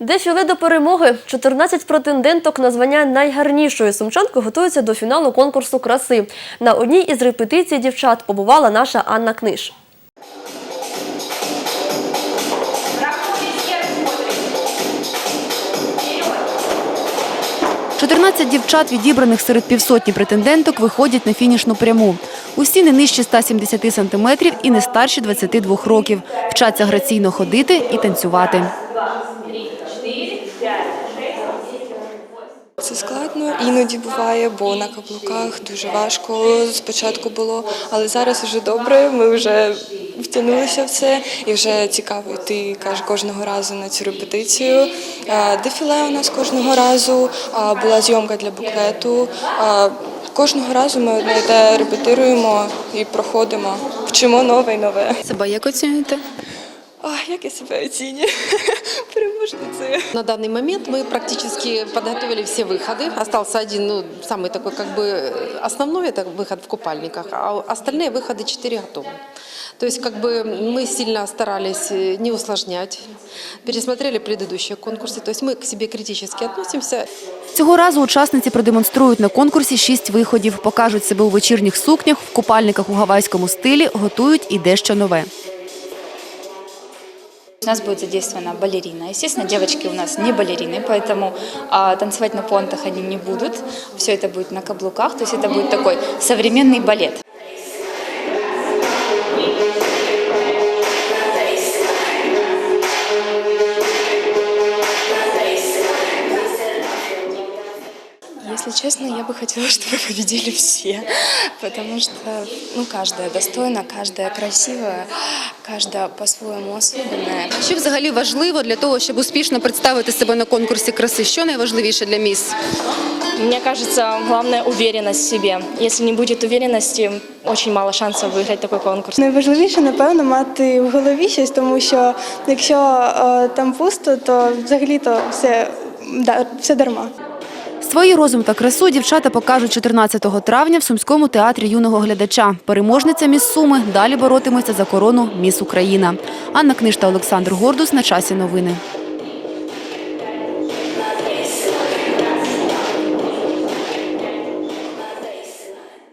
Дефіле до перемоги. 14 претенденток на звання найгарнішої сумчанки готуються до фіналу конкурсу краси. На одній із репетицій дівчат побувала наша Анна Книж. 14 дівчат, відібраних серед півсотні претенденток, виходять на фінішну пряму. Усі не нижче 170 сантиметрів і не старші 22 років. Вчаться граційно ходити і танцювати. Це складно, іноді буває, бо на каблуках дуже важко спочатку було, але зараз вже добре. Ми вже втягнулися в це і вже цікаво йти каже кожного разу на цю репетицію. Дефіле у нас кожного разу була зйомка для буклету. Кожного разу ми одне те репетируємо і проходимо, вчимо нове і нове. Себе як оцінюєте? А як я себе оцінюю? Переможницею. На данный момент мы практически подготовили все выходы. Остался один, ну, самый такой как бы э, основной, это выход в купальниках, а остальные выходы четыре готовы. То есть как бы мы сильно старались э, не усложнять, пересмотрели предыдущие конкурсы, то есть мы к себе критически относимся. Цього разу учасниці продемонструють на конкурсі шість виходів, покажуть себе у вечірніх сукнях, в купальниках у гавайському стилі, готують і дещо нове. У нас будет задействована балерина. Естественно, девочки у нас не балерины, поэтому а, танцевать на понтах они не будут. Все это будет на каблуках, то есть это будет такой современный балет. Если честно, я бы хотела, чтобы победили все, потому что ну, каждая достойна, каждая красивая, каждая по-своему особенная. Що взагалі важливо для того, щоб успішно представити себе на конкурсі краси? Що найважливіше для міс? Мне кажется, главное уверенность в себе. Если не будет уверенности, очень мало шансов выиграть такой конкурс. Найважливіше, напевно, мати в голові щось, тому що якщо е, там пусто, то взагалі-то все, да, все дарма. Свої розум та красу дівчата покажуть 14 травня в Сумському театрі юного глядача. Переможниця міс Суми далі боротиметься за корону Міс Україна. Анна Книж та Олександр Гордус на часі новини.